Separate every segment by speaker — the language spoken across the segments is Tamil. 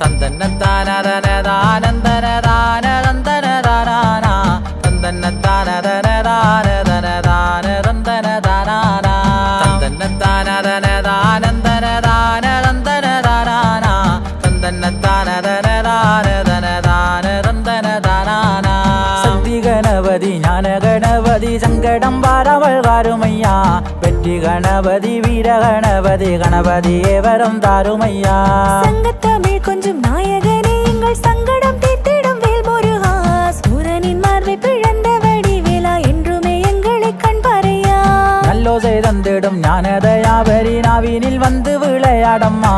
Speaker 1: தந்தனத்தானதனதானந்தனதானதந்தனதானா வீர கணபதி கணபதியே வரம் தாருமையா?
Speaker 2: சங்கத்தமிழ் கொஞ்சம் நாயகனே எங்கள் சங்கடம் தீர்த்திடும் வேல் முருகா சூரனின் மார்பை பிழந்த வடிவேலா என்றுமே எங்களை கண்பாரையா
Speaker 1: நல்லோசை தந்திடும் ஞானதயாபரி நாவினில் வந்து விளையாடம்மா.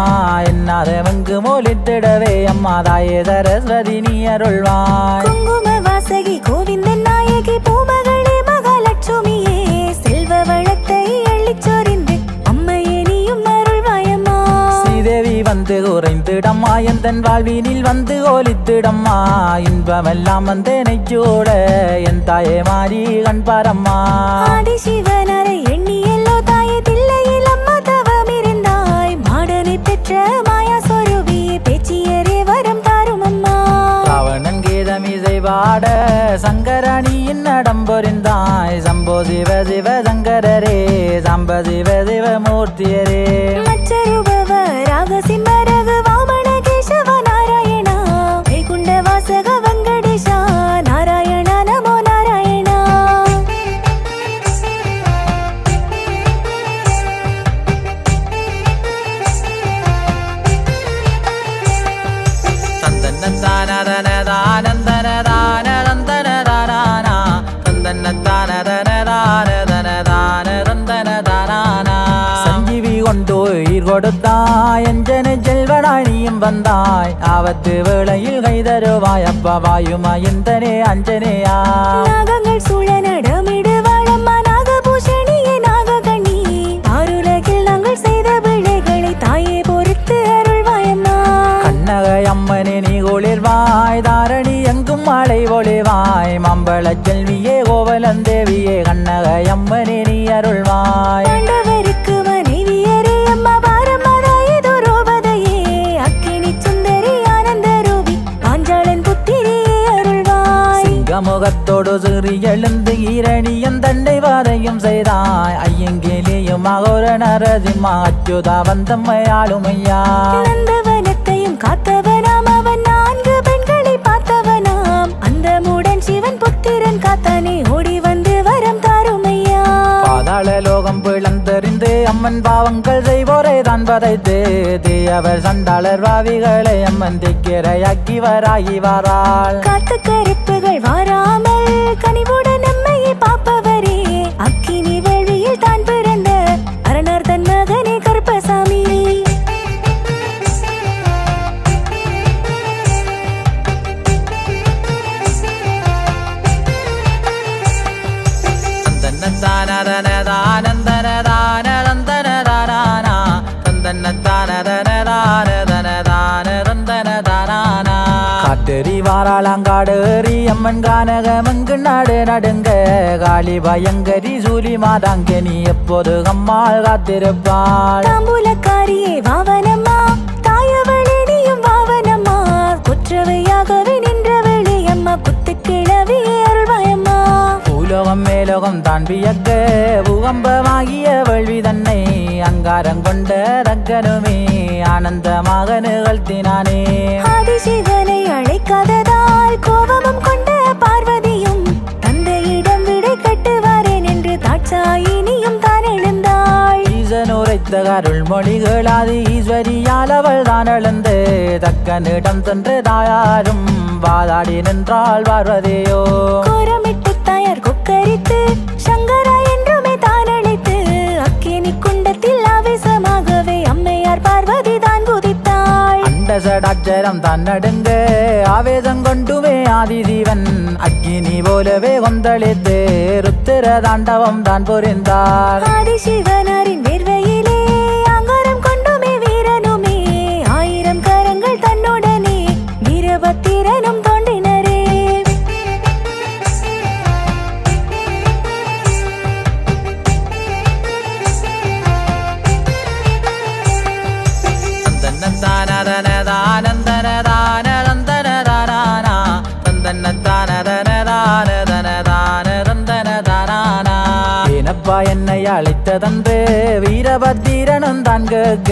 Speaker 1: என்னாத வெங்கு மோலித்திடவே அம்மா தாயே சரஸ்வதி நீ அருள்வாய்.
Speaker 2: குங்கும வாசகி கோவிந்தன் நாயகி பூமகளே
Speaker 1: வந்து குறைந்திடம்மா எந்தன் வாழ்வினில் வந்து ஓலித்திடம்மா இன்பமெல்லாம் வந்து நெச்சோட என் தாயே மாறி கண்பாரம்மா
Speaker 2: சிவனரை எண்ணி எல்லோ தாயே தில்லையில் அம்மா தவம் இருந்தாய். மாடனை பெற்ற மாயா சொருபியே பேச்சியரே வரம் தாரும் அம்மா
Speaker 1: ராவணன் கீதமிசை பாட சங்கரணியின் நடம் பொறிந்தாய். சம்போ சிவ சிவ சங்கரரே சம்ப சிவ சிவ மூர்த்தியரே.
Speaker 2: சிம்மரகு
Speaker 1: கைதருவாய் அப்பா வாயுமா எந்தனே அஞ்சனேயா?
Speaker 2: நாகங்கள் சூழ நடமிடுவாளம்மா நாகபூஷணியே நாககண்ணி. ஆருலகில் நாங்கள் செய்த பிழைகளை தாயே பொறுத்து அருள்வாயம்மா.
Speaker 1: கண்ணகை அம்மனே நீ குளிர்வாய் தாரணி எங்கும் மழை ஒளிவாய் மம்பள செல்வியே கோவலன் தேவியே கண்ணகை அம்மனே நீ அருள்வாய். சிங்கமுகத்தோடு சிறி எழுந்து ஈரணியும் தண்டை வாதையும் செய்தாய். ஐயங்கிலேயும் மகோர நரசிம்மா அச்சுதா வந்தம்மை ஆளுமையா
Speaker 2: நந்தவனத்தையும் காத்தவனாம். அவன் நான்கு பெண்களை பார்த்தவனாம். அந்த மூடன் சிவன் புத்திரன் காத்தானே ஓடி வந்து வரம் தாருமையா.
Speaker 1: பாதாள லோகம் பிளந்தறிந்து அம்மன் பாவங்கள் செய்வோரை தான் பதைத்து தீயவர் சண்டாளர் பாவிகளை அம்மன் திக்கிரையாக்கி வராகி வாராள்.
Speaker 2: காத்து கருப்புகள் வராமல்
Speaker 1: கனிவு அம்மன் கானகமங்கு நாடு நடுங்க. காளி பயங்கரி சூலி மாதாங்க நீ எப்போது அம்மாள் காத்திருப்பாள்?
Speaker 2: தாம்பூலக்காரியே வாவனம்மா. தாயவளே நீயும் வாவனம்மா. குற்றவையாகவே நின்றவளே அம்மா. குத்துக்கிழவே அருள்வாயம்மா.
Speaker 1: பூலோகம் மேலோகம் தான் வியக்க. பூகம்பமாகிய வேள்வி தன்னை அங்காரம் கொண்ட ரக்கனுமே ஆனந்தமாக நிகழ்த்தினானே. உரைத்த அருள் மொழிகளாதி ஈஸ்வரியால் அவள் தான் எழுந்து தக்கனிடம் சென்று தாயாரும் வாதாடி நின்றாள் பார்வதியோ.
Speaker 2: கோரமிட்டு தாயார் கொக்கரித்து சங்கரா என்றுமே தான் அழைத்து அக்கினி குண்டத்தில் ஆவேசமாகவே அம்மையார் பார்வதி தான் குதித்தாள்.
Speaker 1: அண்ட சடாட்சரம் தான் நடுங்க ஆவேதம் கொண்டுமே ஆதிதீவன் அக்கினி போலவே கொந்தளித்து ருத்திர தாண்டவம் தான் புரிந்தார்
Speaker 2: ஆதிசிவனாரின்
Speaker 1: கேட்டதன்று வீரபத்திரனும் தான் கேட்க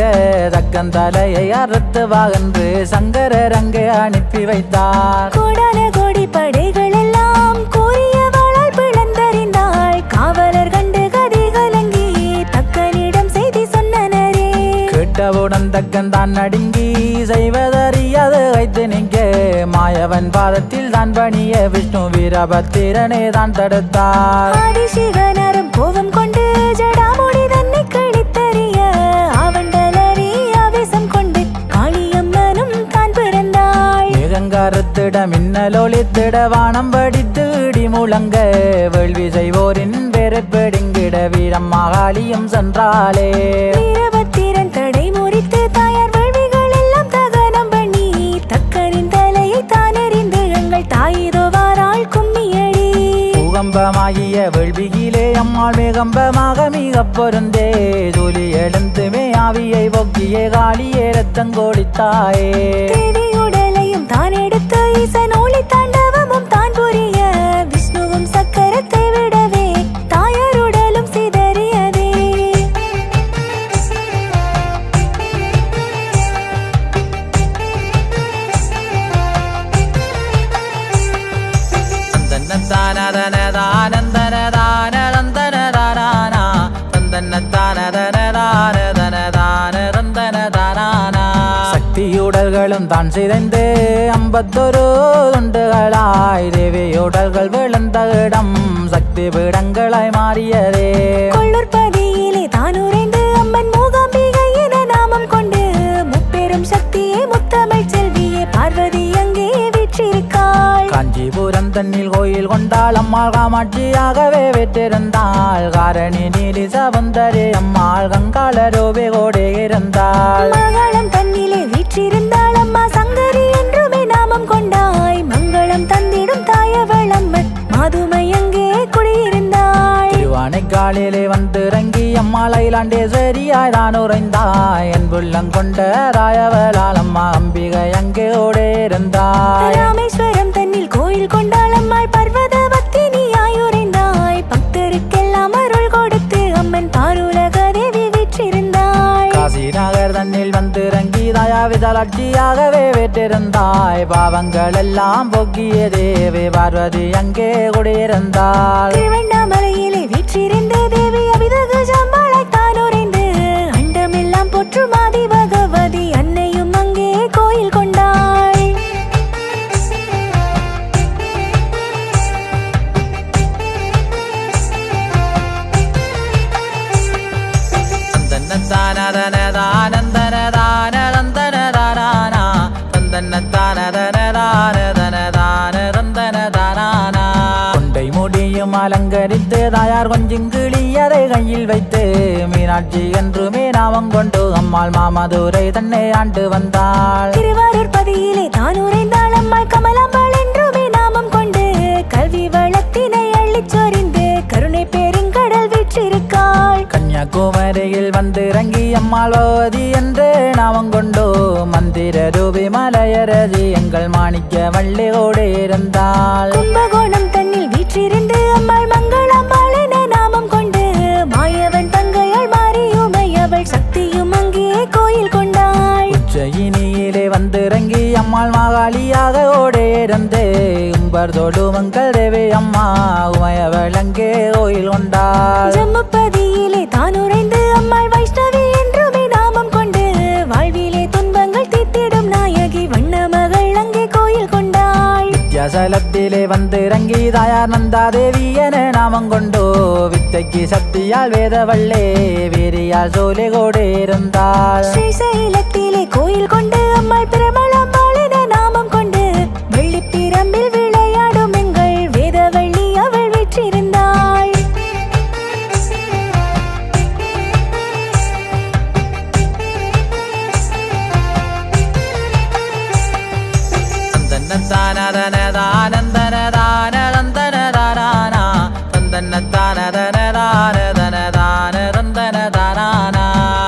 Speaker 1: தக்கன் தலையை அறுத்து வாகன்று சங்கரர் அங்கே அனுப்பி வைத்தார்.
Speaker 2: கோடான கோடி படைகள் எல்லாம் கூறிய வாளால் பிளந்தறிந்தாள். காவலர் கண்டு கதி கலங்கி தக்கனிடம் செய்தி சொன்னனரே.
Speaker 1: கேட்டவுடன் தக்கன் தான் நடுங்கி செய்வதறியாது வைத்து நிற்க மாயவன் பாதத்தில் தான் பணிய விஷ்ணு வீரபத்திரனே தான் தடுத்தார்.
Speaker 2: ஆதிசிவனரும் கோபம் கொண்டு ஜடாமுடி தன்னை கழித்தறிய ஆவண்டலரி ஆவேசம் கொண்டு காளியம்மனும் தான் பிறந்தாள்.
Speaker 1: மேகங்காரத்திட மின்னலொளித்திட வானம் படித்து இடி முழங்க வேள்வி செய்வோரின் பெருப்பெடுங்கிட வீரம் மகாளியும் சென்றாளே வேள்வியிலே அம்மாள் மேகம்பமாக மிக பொருந்தே. ஜோலி எழுந்துமே ஆவியை பொக்கியே காளியே ரத்தங்கோடித்தாயே
Speaker 2: தேவி உடலையும் தான் எடுத்து ஈசன் ஒளித்த தான் சிதைந்து ஐம்பத்தொரு துண்டுகளாய் தேவியுடல்கள் விழுந்த இடம் சக்தி பீடங்களாய் மாறியதே. கொள்ளூர் பதியிலே தான் உறைந்து அம்மன் மூகாம்பிகை என நாமம் கொண்டு முப்பெரும் சக்தியே முத்தமிழ் செல்வியே பார்வதி அங்கே வீற்றிருக்காள்.
Speaker 1: காஞ்சிபுரம் தன்னில் கோயில் கொண்டாள் அம்மாள் காமாட்சியாகவே வெற்றிருந்தாள். காரணி நீலி சவந்தரே அம்மாள் கங்காளரோபே கோடே இருந்தாள்.
Speaker 2: மகளம் தன்னிலே வீற்றிருந்தாள் மங்களம் தந்திடும் தாயவளம்மன் மாதுமை அங்கே குடியிருந்தாள்.
Speaker 1: திருவானைக்காலிலே வந்து இறங்கி அம்மாள் ஐலாண்டேஸ்வரியாய் தான் உறைந்தாய். என் புள்ளம் கொண்ட ராயவளால் அம்மா அம்பிகை அங்கே ஓடே இருந்தாய்.
Speaker 2: ராமேஸ்வரம் தன்னில் கோயில் கொண்டாள்
Speaker 1: பெற்றிருந்தாய் பாவங்கள் எல்லாம் பொக்கிய தேவி பார்வதி அங்கே குடியிருந்தாள். அலங்கரித்து தாயார் கொஞ்சம் கிளியதை கையில் வைத்து மீனாட்சி என்றுமே நாமம் கொண்டு அம்மாள் மாமதுரை தன்னை ஆண்டு வந்தாள்.
Speaker 2: திருவாரூர் பதியிலே தான் உறைந்தாள் அம்மாள் கமலாம்பாள் என்றுமே நாமம் கொண்டு கல்வி வளத்தினை அள்ளிச் சொரிந்து கருணை பெருங்கடல் வீற்றிருக்காள்.
Speaker 1: கன்னியாகுமரியில் வந்து இறங்கி அம்மாள் பகவதி என்று நாமம் கொண்டு மந்திர ரூபி மலையரசி எங்கள் மாணிக்க வள்ளியோடு இருந்தாள்.
Speaker 2: கும்பகோணம் வீற்றிருந்து அம்மாள் மங்களாம்பாள் என நாமம் கொண்டு மாயவன் தங்கையாள் மாறியுமை அவள் சக்தியும் அங்கே கோயில் கொண்டாள்.
Speaker 1: உச்சயினியிலே வந்து இறங்கி அம்மாள் மாகாளியாக ஓடே இருந்து உம்பர் தோடு மங்கள் தேவி அம்மா உமையவள் அங்கே கோயில் கொண்டாள்.
Speaker 2: கொண்டாள்
Speaker 1: வந்து இறங்கி தாயார் நந்தா தேவி என நாமம் கொண்டு. வித்தைக்கு சக்தியால் வேதவள்ளே வீரியால் சோலை கோடு இருந்தாள்.
Speaker 2: ஸ்ரீசைலத்திலே கோயில் கொண்டு அம்மாள் பிரமளாம்பாள்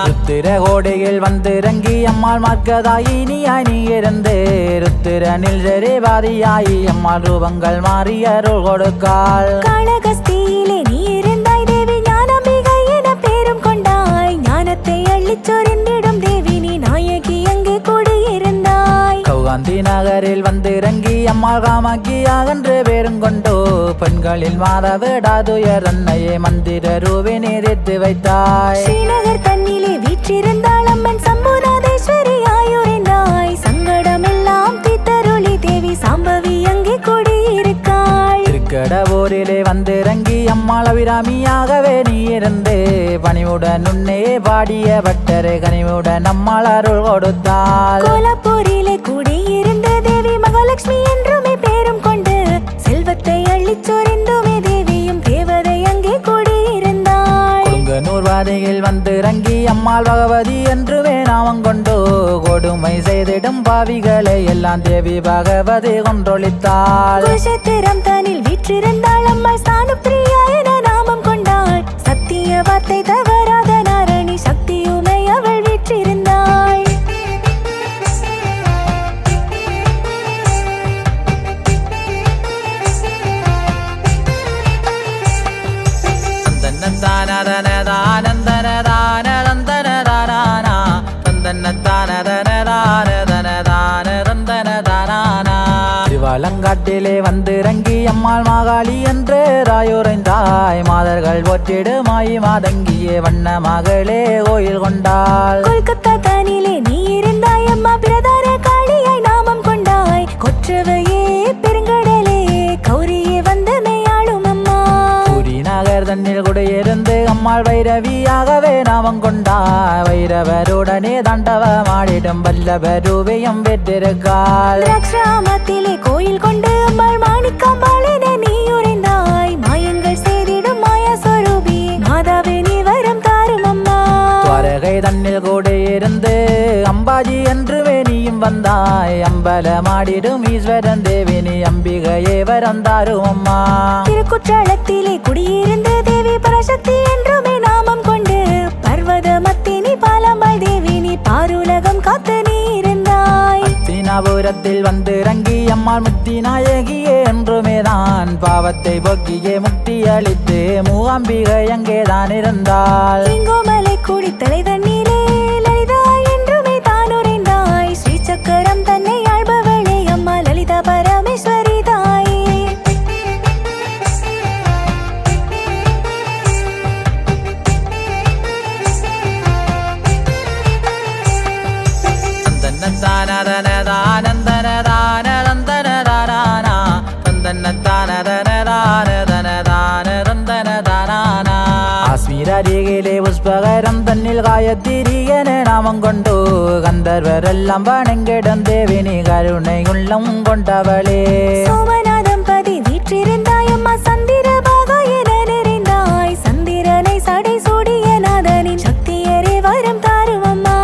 Speaker 1: ருத்திரகோடையில் வந்து இறங்கி அம்மாள் மார்க்கதாயினியாய் நீ இருந்து. ருத்திரனில் சரிபாதியாயி அம்மாள் ரூபங்கள் மாறி அருள் கொடுக்காள்.
Speaker 2: காளகஸ்தியிலே நீ இருந்தாய் தேவி ஞானம்பிகை என பேர் அள்ளிச் சொரிந்திடும்
Speaker 1: கௌகாந்தி நகரில் வந்திறங்கி அம்மாள் காமாக்கி அகன்று பேரும் கொண்டோ பெண்களில் மாதவிடாதுயர் அன்னையே மந்திர ரூபி நீரித்து வைத்தாய்.
Speaker 2: ஸ்ரீநகர் தன்னிலே வீற்றிருந்தாள் அம்மன் சம்புநாதேஸ்வரி ஆயுரைந்தாய். சங்கடமெல்லாம் தீத்தருளி தேவி சாம்பவி அங்கே கூடியிருக்காள்.
Speaker 1: திருக்கடவூரிலே வந்திறங்கி அம்மாள் அபிராமியாகவே நீ இருந்து பணிவுடன் உன்னே பாடிய பட்டரை கனிவுடன் அம்மாள் அருள் கொடுத்தாள்
Speaker 2: கோலப்பூரிலே கூடியிருந்த தேவி மகாலட்சுமி என்றுமே பேரும் கொண்டு செல்வத்தை அள்ளிச் சொரிந்துமே தேவியும் தேவதை அங்கே கூடியிருந்தாள்.
Speaker 1: கொடுங்கனூர் வாதையில் வந்திறங்கி அம்மாள் பகவதி என்றுமே நாமம் கொண்டு கொடுமை செய்திடும் பாவிகளை எல்லாம் தேவி பகவதி கொன்றொழித்தாள்.
Speaker 2: தனில் வீற்றிருந்தாள் அம்மாள் ஸ்தானப்பிரியா என நாமம் சத்திய வார்த்தை தவறாத நாரணி சக்தியுமை அவள் வீற்றிருந்தாள்.
Speaker 1: திருவாலங்காட்டிலே வந்திறங்கி அம்மாள் மாகாளி ராயுரைந்தாய் மாதர்கள் போற்றிடு மாயி மாதங்கியே வண்ண மகளே கோயில் கொண்டாள்.
Speaker 2: கொல்கத்தா தனிலே நீ இருந்தாய் அம்மா. பிரதான காளியாய் நாமம் கொண்டாய். கொற்றவையே பெருங்கடலே கௌரியே வந்து மெய்யாளும் அம்மா.
Speaker 1: பூரி நகர் தன்னில் குடியிருந்து அம்மாள் வைரவியாகவே நாமம் கொண்டாய் வைரவருடனே தண்டவமாடிடும் வல்லபரூபையும் பெற்றிருக்காள்
Speaker 2: கோயில் கொண்டு அம்பாள் மாணிக்கம்பாளென
Speaker 1: துவரகை தன்னில் இருந்து அம்பாஜி என்று வேணியும் வந்தாய். அம்பலமாடிடும் ஈஸ்வரன் தேவினி அம்பிகையே வரம் தாரும் அம்மா.
Speaker 2: திருக்குற்றாலத்திலே குடியிருந்த தேவி பரசக்தி என்றுமே நாமம் கொண்டு பர்வத மத்தினி பாலம்பாள் தேவினி பாருலகம் காத்து
Speaker 1: அத்தினாபுரத்தில் வந்து ரங்கி அம்மாள் முத்தி நாயகியே என்றுமே தான் பாவத்தை பொக்கியே முக்தி அளித்து மூவாம்பிகை அங்கேதான் இருந்தாள்.
Speaker 2: இங்கோமலை கூடி தலை
Speaker 1: പുഷ്പകരം തന്നിൽ കായത്തിരിയനെ നാമം കൊണ്ടു ഗന്ധർവരെല്ലാം വണങ്ങിടും ദേവിനി കരുണയുള്ളം കൊണ്ടവളേ
Speaker 2: சோமநாதம் பதி வீற்றிருந்தாய் அம்மா சந்திர பாகா என நிறைந்தாய் சந்திரனை சடை சூடிய நாதனின் சக்தியரே வரம் தாரும் அம்மா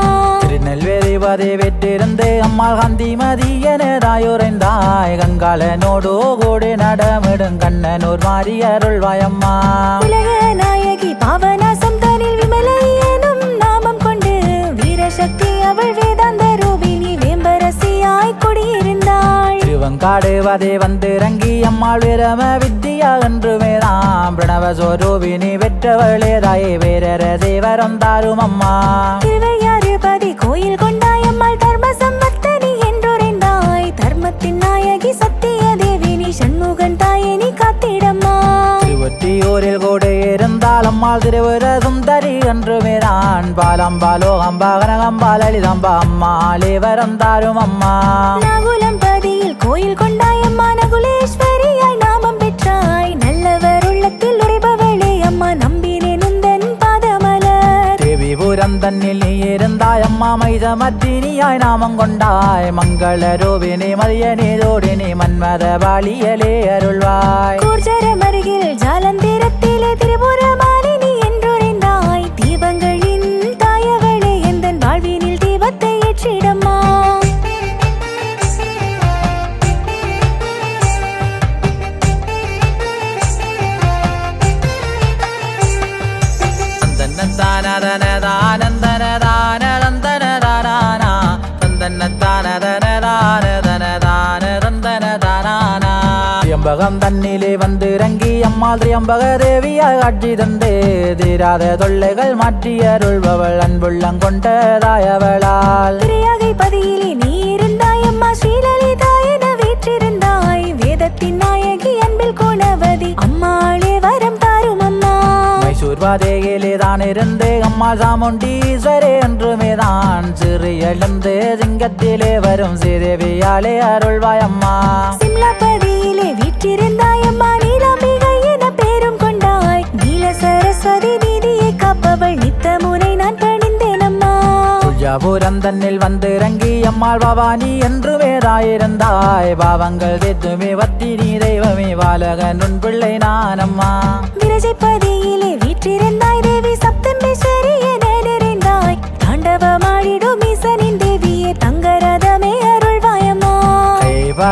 Speaker 1: திருநெல்வேலி பதி வெற்றிருந்து அம்மாள் காந்தி மதியன தாயுரைந்தாய் கங்காளனோடு கூடி நடமிடும் கண்ணனூர் மாறி அருள்வாயம்மா
Speaker 2: உலக நாயகி பாவநாசம்
Speaker 1: திருவங்காடு வதை வந்திறங்கி அம்மாள் விரம வித்தியா என்றுமே தாம் பிரணவ சொரூபினி பெற்றவளே தாயே வேறர தேவரம் தாரும் அம்மா
Speaker 2: திருவையாறு பதி கோயில் கொண்டாய் அம்மாள் தர்ம சம்பத்தனி என்றுரைந்தாய். தர்மத்தின் நாயகி சத்திய தேவி நீ சண்முகன் தாயே நீ காத்திடம்மா.
Speaker 1: திருவொற்றியூரில் கூட இருந்தால் அம்மாள் திருவுர சுந்தரி என்றுமே தான் பாலம்பாலோகம்பா கனகம்பா லலிதம்பா அம்மாளே வரம் தாரும் அம்மா
Speaker 2: நாகுலம் கோயில் கொண்டாய் அம்மா நகுலேஸ்வரியாய் நாமம் பெற்றாய். நல்லவர் உள்ளத்தில் உரைபவளே அம்மா நம்பினேன் உந்தன் பாதமலர்.
Speaker 1: தேவிபுரம் தன்னில் நீ இருந்தாய் அம்மா மைதமத்தினியாய் நாமம் கொண்டாய். மங்கள ரூபினி மதியனி தோடினி மன்மத பாலியலே அருள்வாய்.
Speaker 2: கூர்ஜரம் அருகில் ஜாலந்திரத்திலே திரிபுரமாலினி
Speaker 1: செம்பகம் தன்னிலே வந்து இறங்கி அம்மாள் திரியம்பக தேவியாய் காட்சி தந்து தீராத தொல்லைகள் மாற்றி அருள்பவள் அன்புள்ளம் கொண்டதாயவளால்
Speaker 2: திரையாகை பதியிலே நீ இருந்தாய் அம்மா ஸ்ரீலலிதா என வீற்றிருந்தாய். வேதத்தின் நாயகி அன்பில் குணவதி அம்மாளே வரம் தாரும் அம்மா.
Speaker 1: மைசூர் பாதையிலே தான் இருந்து அம்மா சாமுண்டீஸ்வரே என்றுமே தான். சிறு எழுந்து சிங்கத்திலே வரும் சீதேவியாலே அருள்வாய் அம்மா.
Speaker 2: சிம்லா பதியிலே வீற்றிருந்தாய் அம்மா நீலாம்பிகை என பேரும் கொண்டாய். நீல சரஸ்வதி நீதியை காப்பவள். நித்த முறை நான் பணிந்தேன் அம்மா.
Speaker 1: துஜாபுரம் தன்னில் வந்து இறங்கி அம்மாள் பவானி என்றுமே தாயிருந்தாய் பாவங்கள் தேத்துமே வத்தி நீ தெய்வமே பாலகன் உன் பிள்ளை நான் அம்மா
Speaker 2: விரஜைப்பதியிலே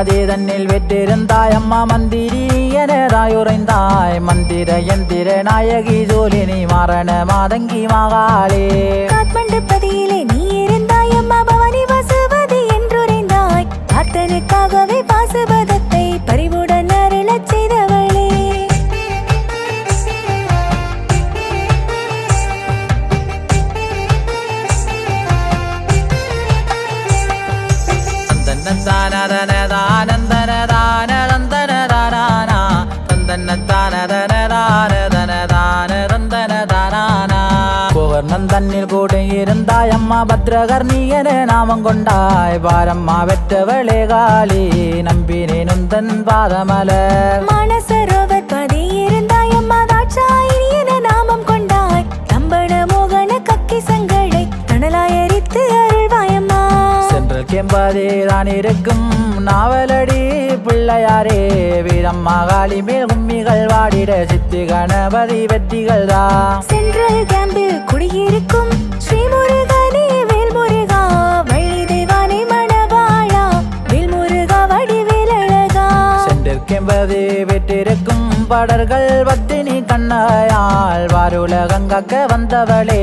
Speaker 1: அதே தன்னில் வெற்றிருந்தாய் அம்மா மந்திரி எனதாய் உறைந்தாய் மந்திர எந்திர நாயகி ஜோலினி மாரண மாதங்கி மகாளே. காளி நம்பினேன் உந்தன் பாதமலர்
Speaker 2: மானசரோவர் பதி இருந்தாய் அம்மா தாட்சாயினி என நாமம் கொண்டாய். தம்பட மோகன கக்கி சங்களை தணலாய் எரித்து அருள்வாயம்மா
Speaker 1: சென்றல் கெம்பதே தான் இருக்கும் நாவலடி பிள்ளையாரே வீரம்மா காளி மேல் கும்மிகள் வாடிட சித்தி கணபதி வெற்றிகள் தான்
Speaker 2: சென்ட்ரல் கேம்பில் குடியிருக்கும் ஸ்ரீமுருகனே
Speaker 1: வெற்றிருக்கும் படர்கள் பத்தினி கண்ணாயால் வாருலகங்கக்க வந்தவளே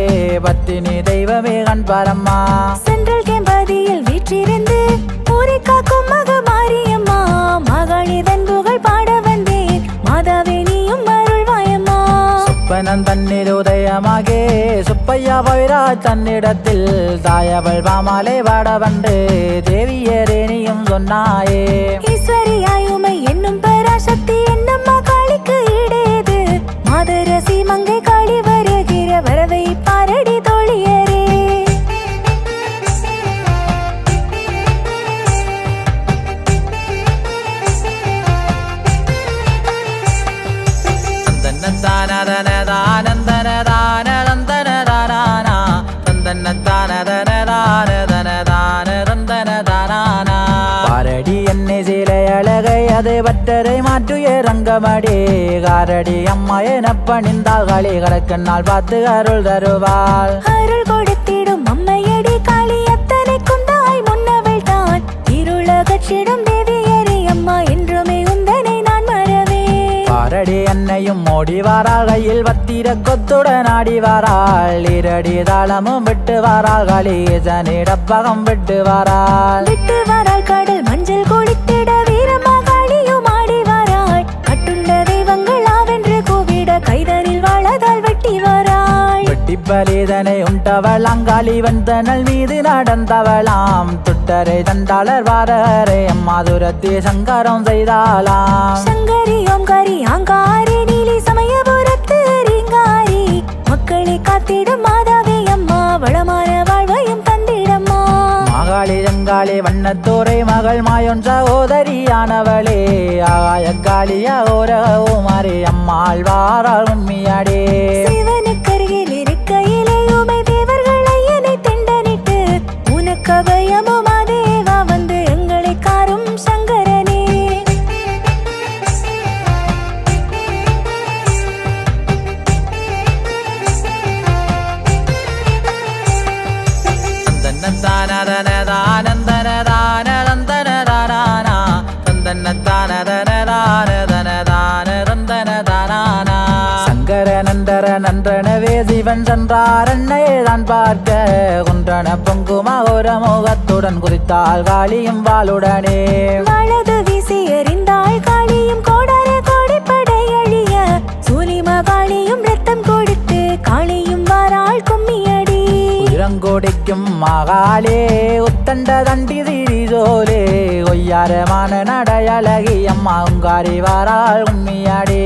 Speaker 1: பத்தினி தெய்வமே கண்பாரம்மா
Speaker 2: சென்ட்ரல் கேம்பதியில் வீற்றிருந்து ஊரை காக்கும் மக மாரியம்மா மகாளி தன் புகழ் பாட வந்தேன். மாதாவே நீயும் அருள்வாயம்மா.
Speaker 1: சுப்பனன் தன்னில் உதயமாகே சுப்பையா பைரா தன்னிடத்தில் தாயவள் பாமாலே வாட வந்து தேவியரே நீயும் சொன்னாயே.
Speaker 2: ஈஸ்வரியாயுமை சக்தி என்னம்மா காளிக்கு இடேது மாதரசி மங்கை காளி வருகிற வரவை பாரடி தோழியர்.
Speaker 1: பட்டரை மாற்றுய ரங்கமடி காரடி அம்மா என பணிந்தால் களி கடக்கண்ணால் பார்த்து அருள் தருவாள்.
Speaker 2: அருள் கொடுத்திடும் அம்மையடி காளி அத்தனைக்கும் தாய் முன்னவள் தான். இருளகற்றிடும் தேவியரே அம்மா என்றுமே உந்தனை நான் மறவே.
Speaker 1: பாரடி என்னையும் ஓடி வாராள் கையில் வத்திர கொத்துடன் ஆடி வாராள். இரடி தாளமும் விட்டு வாராள் களீசனிடப்பகம் விட்டு வாராள்.
Speaker 2: விட்டு வராள் கடல் மஞ்சள் குளித்திட கூவிட கைதனில் வாழதால் வெட்டி வராள்.
Speaker 1: வெட்டி பலிதனை உண்டவள் அங்காளி வந்தனல் மீது நடந்தவளாம். துட்டரை தண்டாளர் வாரரை அம்மாதுரத்தி சங்கரம் செய்தாளாம்.
Speaker 2: சங்கரி ஓம்காரி ஆங்காரி நீலி சமயபுரத்து மக்களை காத்திடும் மாதாவே அம்மா வளமான
Speaker 1: மகாளி வண்ணத்தோரை மகள் மாயொன் சகோதரியானவளே ஆகாய காளியா ஓரகுமாரி அம்மாள் வாராள் உண்மையாடே.
Speaker 2: சிவனுக்கருகில் இருக்கையிலே உமை தேவர்களை என்னை திண்டனிட்டு உனக்கு
Speaker 1: அபயம் தேவன் சென்றார். என்னை தான் பார்க்க. குன்றன பொங்குமா ஒரு முகத்துடன் குறித்தாள் காளியும் வாளுடனே.
Speaker 2: வலது வீசி எறிந்தாள். காளியும்
Speaker 1: கோடர கோடிப்படை அழிய. சூலிம காளியும் ரத்தம் கொடுத்து காளியும் வாராள்
Speaker 2: கும்மியடி. இளங்கோடிக்கும் மகாலே உத்தண்ட தண்டி திரிதோலே. ஒய்யாரமான நடையழகி அம்மா உங்காரி வாராள் உம்மியாடே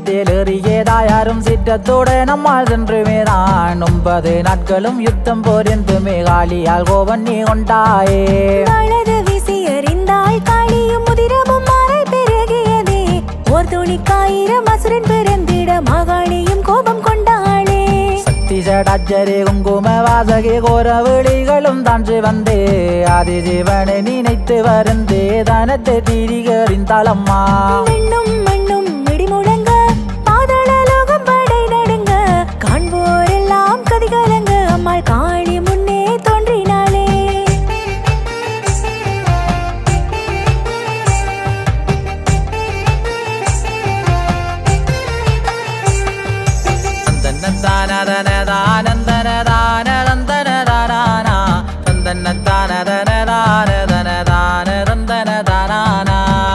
Speaker 1: சீரிடும் சிங்கத்தில் ஏறியதாயாரும் சிற்றத்தோடு நம்மால் சென்றுமேதான் ஒன்பது நாட்களும் யுத்தம் போரிந்துமே காளியால் கோவன் நீ கொண்டாயே.
Speaker 2: வீசி எறிந்தாள் காளியும் முதிரமும் மாறை பெருகியதே. ஓர் துணிக்காயிரம் அசுரன் பிறந்திட மாகாளியும் கோபம் கொண்டாளே.
Speaker 1: சக்தி ஜடாச்சரி குங்கும வாசகி கோர விழிகளும் தான்று வந்தே. ஆதிஜீவனை நினைத்து வருந்தே தனத்தை திரிகறிந்தாளம்மா
Speaker 2: மண்ணும் மண்ணும்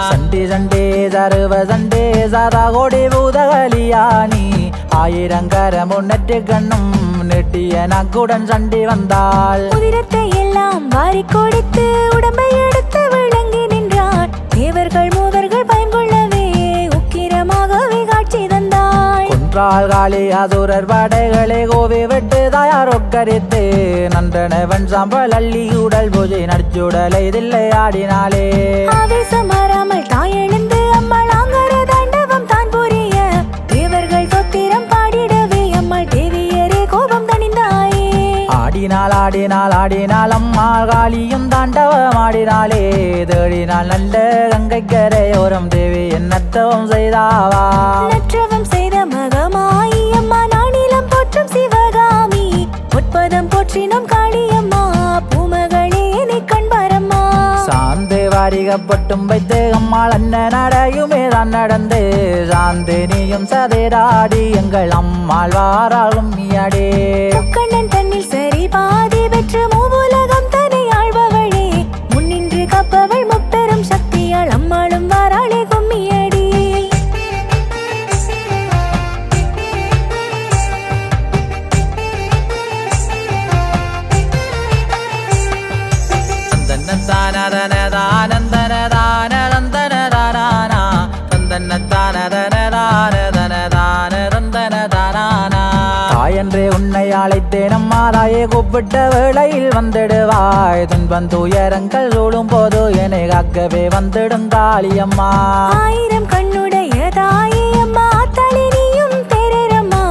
Speaker 1: சண்டே சண்டே சருவ சண்டே சதா கோடி பூதகலியானி ஆயிரங்கர முன்னற்று கண்ணும் நெட்டிய நக்குடன் சண்டி வந்தாள்
Speaker 2: உதிரத்தை எல்லாம் வாரி கொடுத்து உடம்பை எடுத்து தந்தாள்
Speaker 1: கொன்றாள் காளி அசுரர் படைகளை கோவி விட்டு தாயார் ஒக்கரித்து நன்றனவன் சாம்பல் அள்ளி உடல் பூஜை நடிச்சுடலை இதில்லை ஆடினாளே
Speaker 2: ஆவேசம் மாறாமல் தாய் எழுந்து அம்மாள் ஆங்கர தாண்டவம் தான் புரிய தேவர்கள் சொத்திரம் பாடிடவே அம்மாள் தேவியரே கோபம் தணிந்தாயே.
Speaker 1: ஆடினாள் ஆடினாள் ஆடினாள் அம்மாள் காளியும் தாண்டவம் ஆடினாளே தேடினாள் நல்ல கங்கை கரையோரம் தேவி என்னத்தவம் செய்தாவா.
Speaker 2: போற்றினும் காளியம்மா பூமகளே நீ கண்பாரம்மா.
Speaker 1: சாந்து வாரிகப்பட்டும் வைத்து அம்மாள் அண்ணன் நடையுமே தான் நடந்து. சாந்து நீயும் சதைராடி எங்கள் அம்மாள் வாராகும் நீயாடே
Speaker 2: முக்கண்ணன் தன்னில் சரி பாதி பெற்று மூவுலகம்
Speaker 1: உன்னை அழைத்தேன் அம்மா தாயே கூப்பிட்ட வேளையில் வந்துடுவாய். துன்பம் துயரங்கள் சூழும் போது என்னை காக்கவே வந்துடும் காளியம்மா
Speaker 2: ஆயிரம் கண்ணுடைய தாயே அம்மா. ஆத்தாளி நீயும் தேரேரம்மா.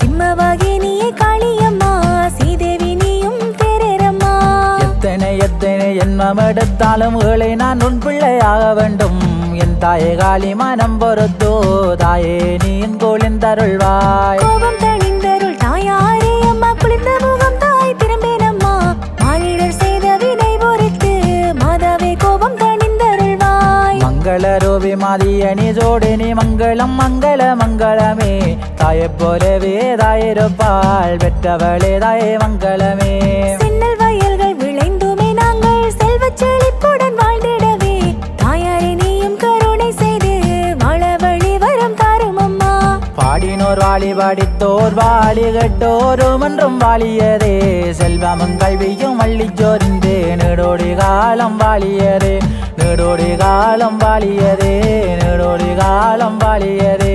Speaker 2: சிம்மவாகி நீயே காளியம்மா. சீதேவி நீயும் தேரேரம்மா.
Speaker 1: எத்தனை எத்தனை எண்ணம் எடுத்தாலும் ஏழை நான் உன் பிள்ளையாக வேண்டும். என் தாயே காளி மனம் பொறுத்தோ தாயே நீ என் கோளின் தருள்வாய்
Speaker 2: கோபம் தணிந்தருள்வாய்
Speaker 1: மங்கள ரூபி மாதியணி ஜோடினி மங்களம் மங்கள மங்களமே. தாயை போலவே பாடினோர் வாழி பாடித்தோர் வாழி கட்டோரும் என்றும் வாழியதே செல்வமும் கல்வியும் வள்ளி ஜோரிந்தே நெடோடி காலம் வாழியதே நெடோடி காலம் வாழியதே நெடோடி காலம் வாழியதே